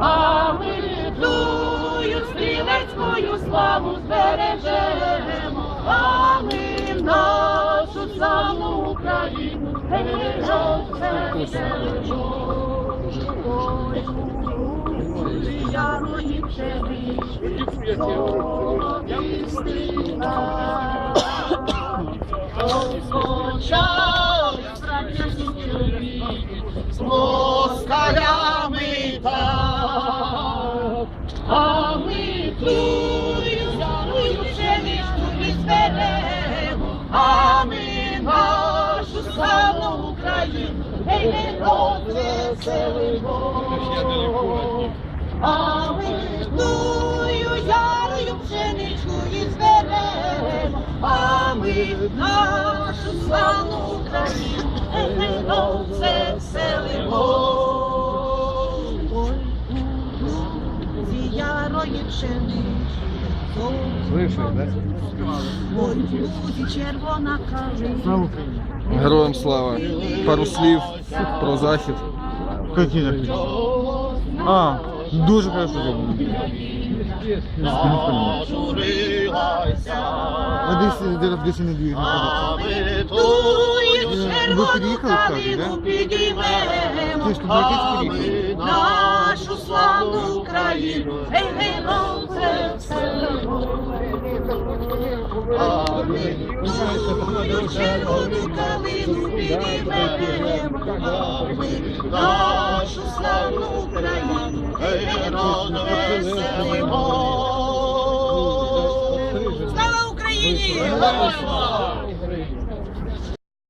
А ми тую стрілецькою славу збережемо, а ми нашу славну Україну розвеселимо. Ой, ярої пшениці, з москалями так, а ми тую зарую пшеничку відберемо, а ми нашу славну Україну, гей, не розвеселимо. А ми тую ярою пшеничку і зберемо, а ми нашу славну Україну Слышишь, да? ой, лузі червона калина. Героям слава. Пару слів про захід. Какие? А, дуже хорошо зроблено. А десь де, десь не дві Ви приїхали, кажуть, да? Ти ж тут братець нашу славну Україну, гей, гей, розвеселимо. А ми тую червону калину підіймемо, а ми нашу славну Україну, розвеселимо. Слава Україні! Слава!